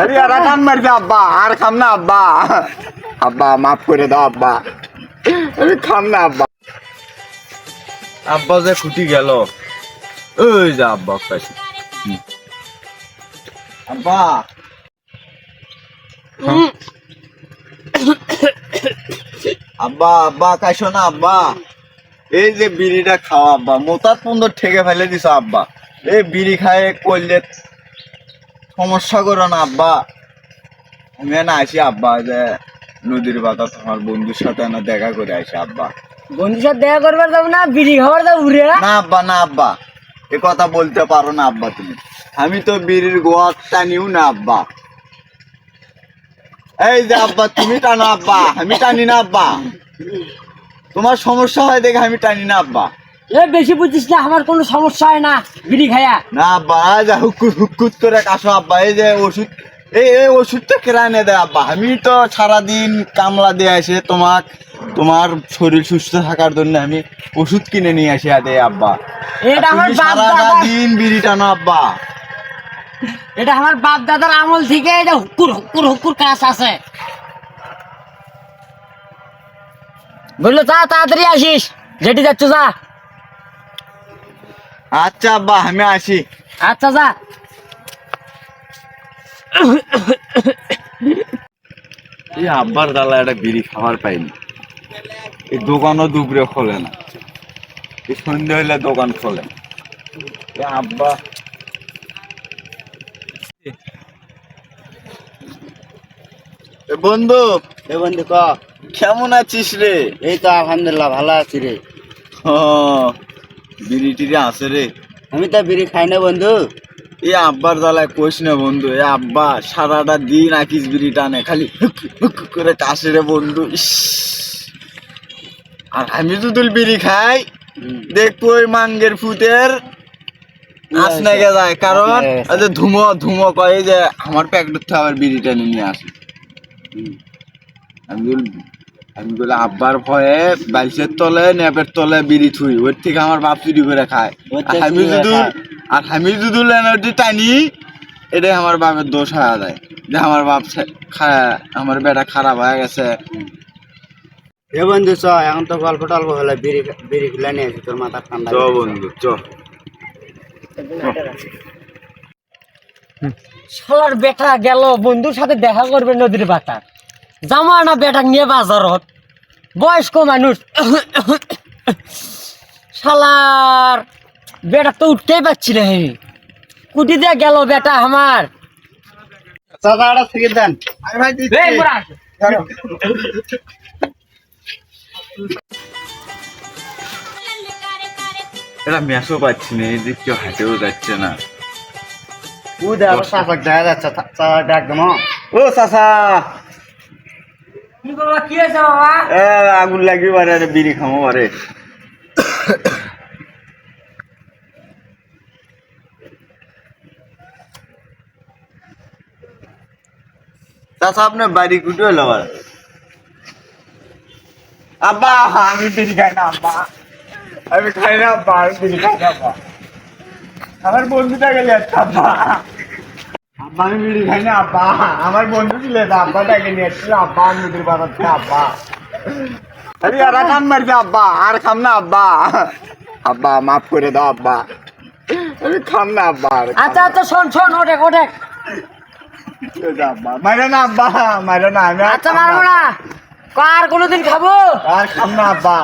কান আব্বা। আর খাম না আব্বা। আব্বা মাফ করে দাও আব্বা। আমি খাম না আব্বা। আব্বা যে খুঁটি গেল। ওই যা আব্বা কাছে আব্বা। আব্বা আব্বা কাইছো না আব্বা? এই যে বিড়িটা খাওয়া আব্বা। মোতার পন্দর ঠেকে ফেলে দিছ আব্বা। এই বিড়ি খায় করলে সমস্যা করো না আব্বা। আমি না আসি আব্বা যে নদীর বাতা তোমার বন্ধুর সাথে না দেখা করে আসি আব্বা। বন্ধুর সাথে দেখা করবার যাব না বিড়ি খাবার যাব উড়ে? না আব্বা না আব্বা। এ কথা বলতে পারো না আব্বা তুমি। আমি তো বিড়ির গোয়ার টানিও না আব্বা। এই যে আব্বা তুমি টানো আব্বা। আমি টানি না আব্বা। তোমার সমস্যা হয় দেখে আমি টানি না আব্বা। এ বেশি বুঝিস না আমার কোনো সমস্যা হয় না বিড়ি খায়া না আব্বা আজ হুকুত হুকুত করে কাশো আব্বা এই যে ওষুধ এই এই ওষুধটা কেরা এনে দেয় আব্বা। আমি তো সারাদিন কামলা দিয়ে আসে তোমাক তোমার শরীর সুস্থ থাকার জন্য আমি ওষুধ কিনে নিয়ে আসি আদে আব্বা। এটা আমার বাপ দাদা দিন বিড়ি টানো আব্বা। এটা আমার বাপ দাদার আমল থেকে এটা হুকুর হুকুর হুকুর কাজ আছে। বলল তা তাড়াতাড়ি আসিস যেটি যাচ্ছ যা। আচ্ছা আব্বা আমি আসি। আচ্ছা যা। এই আব্বার দালা একটা বিড়ি খাবার পাইনি। এই দোকানও দুপুরে খোলে না। এই সন্ধ্যে হইলে দোকান খোলে আব্বা। এ বন্ধু এ বন্ধু ক? কেমন আছিস রে? এই তো আলহামদুলিল্লাহ ভালো আছি রে। ও বিড়ি টিড়ি আছে রে। আমি তো বিড়ি খাই না বন্ধু। এই আব্বার জ্বালায় কোষ না বন্ধু। এ আব্বা সারাটা দিন আকিস বিড়ি টানে খালি করে কাশে রে বন্ধু। আর আমি যদি বিড়ি খাই। দেখব ওই মাঙ্গের ফুটের আস নাগে যায় কারণ যে ধুমো ধুমো কয়ে যে আমার প্যাকেট আবার বিড়ি টেনে নিয়ে আসে। আমি আমি বলি আব্বার ভয়ে বাইশের তলে নেপের তলে বিড়ি থুই ওর থেকে আমার বাপ চুরি করে খায়। আমি যদি আর আমি যদি এনার্জি টানি এটাই আমার বাপের দোষ হয়ে যায়। যে আমার বাপ আমার বেটা খারাপ হয়ে গেছে। এ বন্ধু চ এখন তো গল্প টল্প হলে বিড়ি বিড়ি খুলে নিয়ে তোর মাথা ঠান্ডা চ বন্ধু চ। শালার বেটা গেল বন্ধুর সাথে দেখা করবে নদীর বাতার জামা না বেটা নিয়ে বাজারত বয়স্ক মানুষ শালার বেটা তো উঠতেই পারছি না হে কুটি দিয়ে গেল বেটা আমার চাচাটা থেকে দেন আরে ভাই এটা মেসও পাচ্ছি না এই দিক কেউ হাঁটেও যাচ্ছে না ও দেখা যাচ্ছে চাচা ডাক দেন ও চাচা আগুন লাগি বারে, আরে বিড়ি খামো বারে। চাচা আপনার বাড়ি কুটু হলো আবার আব্বা, আমি বিড়ি খাই না, আব্বা। আমি খাই না, আব্বা, আমি বিড়ি খাই না, আব্বা। আমার বন্ধুটা গেলে আব্বা। আব্বা আমি বিড়ি খাই না আব্বা। আমার বন্ধু ছিল তো আব্বাটাকে নিয়ে এসেছিল আব্বা নদীর বাজার আব্বা। আরে আর কান মারছে আব্বা। আর খাম না আব্বা। আব্বা মাফ করে দাও আব্বা। আমি খাম না আব্বা আচ্ছা আচ্ছা শোন শোন ওঠে ওঠে। আব্বা মারো না আব্বা মারো না আমি আচ্ছা মারবো না। কার কোনোদিন খাব? আর খাম না আব্বা।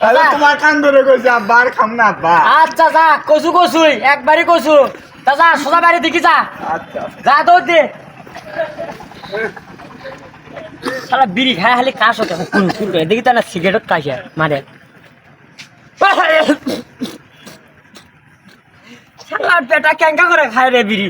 তাহলে তোমার কান ধরে কইছে আব্বা আর খাম না আব্বা। আচ্ছা যা কচু কচুই একবারই কচু। তা যা সোজা বাইরে দেখি যা। আচ্ছা। যা দৌড় দে। সারা বিড়ি খায় খালি কাশ হতে কোন কুন করে। দেখি তো না সিগারেট কাশে মারে। সারা পেটা ক্যাঙ্কা করে খায় রে বিড়ি।